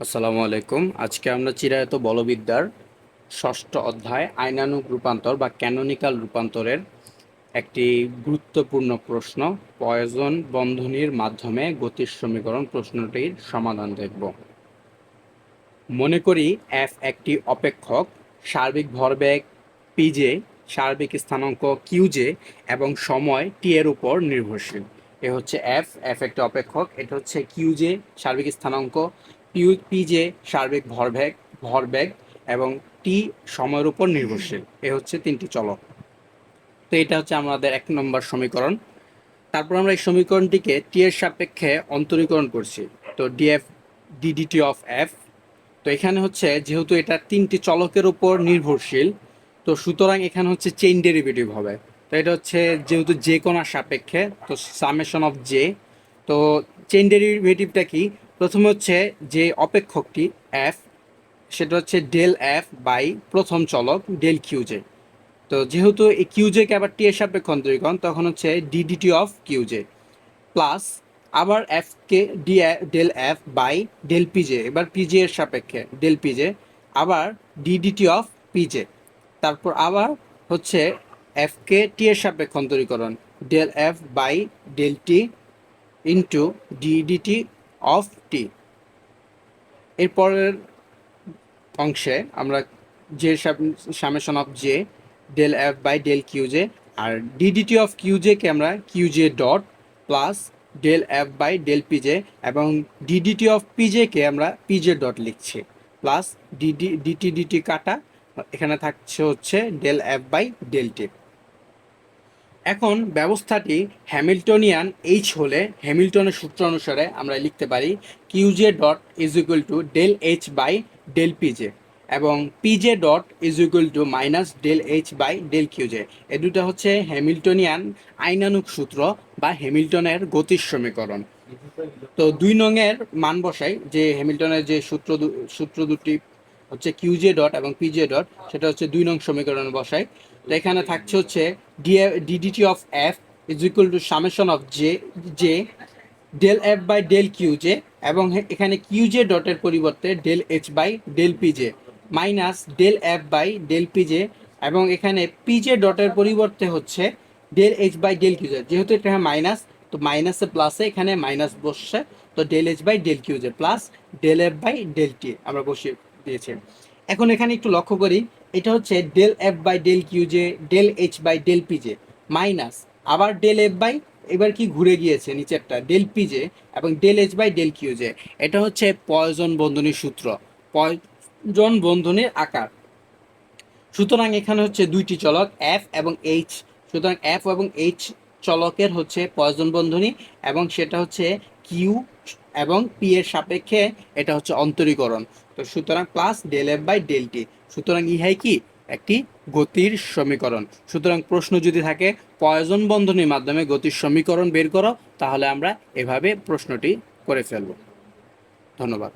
আসসালামু আলাইকুম। আজকে আমরা চিরায়ত বলবিদ্যার ষষ্ঠ অধ্যায় আইনানুগ রূপান্তর বা ক্যানোনিক্যাল রূপান্তরের একটি গুরুত্বপূর্ণ প্রশ্ন পয়জন বন্ধনীর মাধ্যমে গতির সমীকরণ প্রশ্নটির সমাধান দেখব। মনে করি এফ একটি অপেক্ষক, সার্বিক ভরবেগ পিজে সার্বিক স্থানাঙ্ক কিউজে এবং সময় টি এর উপর নির্ভরশীল। এ হচ্ছে এফ এফ একটি অপেক্ষক, এটা হচ্ছে কিউজে সার্বিক স্থানাঙ্ক পিজে সার্বিক ভরবেগ ভরবেগ এবং টি সময়ের উপর নির্ভরশীল। এ হচ্ছে তিনটি চলক। তো এটা হচ্ছে আমাদের এক নম্বর সমীকরণ। তারপর আমরা এই সমীকরণটিকে টি এর সাপেক্ষে অন্তরীকরণ করছি। তো ডিএফ ডিডিটি অফ এফ তো এখানে হচ্ছে যেহেতু এটা তিনটি চলকের উপর নির্ভরশীল, তো সুতরাং এখানে হচ্ছে চেইন ডেরিভেটিভ হবে। তো এটা হচ্ছে যেহেতু যে কোনার সাপেক্ষে, তো সামেশন অফ জে তো চেইন ডেরিভেটিভটা কি? প্রথমে হচ্ছে যে অপেক্ষকটি এফ সেটা হচ্ছে ডেল এফ বাই প্রথম চলক ডেল কিউজে তো যেহেতু এই কিউজেকে আবার টি এর সাপেক্ষে অন্তরীকরণ, তখন হচ্ছে ডিডিটি অফ কিউজে প্লাস আবার f k d del f by del p j এবার পিজে এর সাপেক্ষে ডেল পিজে আবার d d t of p j তারপর আবার হচ্ছে এফকে টি এর সাপেক্ষে অন্তরীকরণ del F by del T into D D T of T. এরপরের অংশে আমরা যে summation of J, del F by del Q J R DDT of কিউজেকে আমরা Q J dot plus del F by del P J এবং DDT of পিজেকে আমরা PJ dot লিখছি। Plus d d d t d t কাটা, এখানে থাকছে হচ্ছে del f by del t. এখন ব্যবস্থাটি হ্যামিল্টনিয়ান এইচ হলে হ্যামিল্টনের সূত্র অনুসারে আমরা লিখতে পারি Q J dot is equal to del H by del P J এবং P J dot is equal to minus del H by del Q J এ দুটা হচ্ছে হ্যামিল্টনিয়ান আইনানুক সূত্র বা হ্যামিল্টনের গতির সমীকরণ। তো দুই নংয়ের মান বসাই, যে হ্যামিল্টনের যে সূত্র সূত্র দুটি হচ্ছে কিউজে ডট এবং পিজে ডট সেটা হচ্ছে দুই নং সমীকরণ বসাই। তো এখানে থাকছে হচ্ছে D D T of F is equal to summation of J J del F by del Q J এবং হে- এখানে কিউজে ডটের পরিবর্তে del H by del P J minus del F by del P J এবং এখানে P J ডটের পরিবর্তে হচ্ছে del H by del Q J যেহেতু এটা মাইনাস তো মাইনাসে প্লাসে এখানে মাইনাস বসছে, তো del H by del Q J plus del F by del T আমরা বসিয়ে দিয়েছি। এখন এখানে একটু লক্ষ্য করি এটা হচ্ছে del F by del Q J del H by del P J minus আবার ডেল এফ বাই এবার কি ঘুরে গিয়েছে নিচেরটা ডেল পিজে এবং del H by del Q J এটা হচ্ছে পয়জন বন্ধনীর সূত্র পয়জন বন্ধনীর আকার। সুতরাং এখানে হচ্ছে দুইটি চলক এফ এবং এইচ সুতরাং এফ এবং এইচ চলকের হচ্ছে পয়জন বন্ধনী এবং সেটা হচ্ছে কিউ এবং পি এর সাপেক্ষে এটা হচ্ছে অন্তরীকরণ। তো সুতরাং plus del F by del T সুতরাং ইহাই কি? একটি গতির সমীকরণ। সুতরাং প্রশ্ন যদি থাকে, পয়জন বন্ধনীর মাধ্যমে গতির সমীকরণ বের করো, তাহলে আমরা এভাবে প্রশ্নটি করে ফেলব। ধন্যবাদ।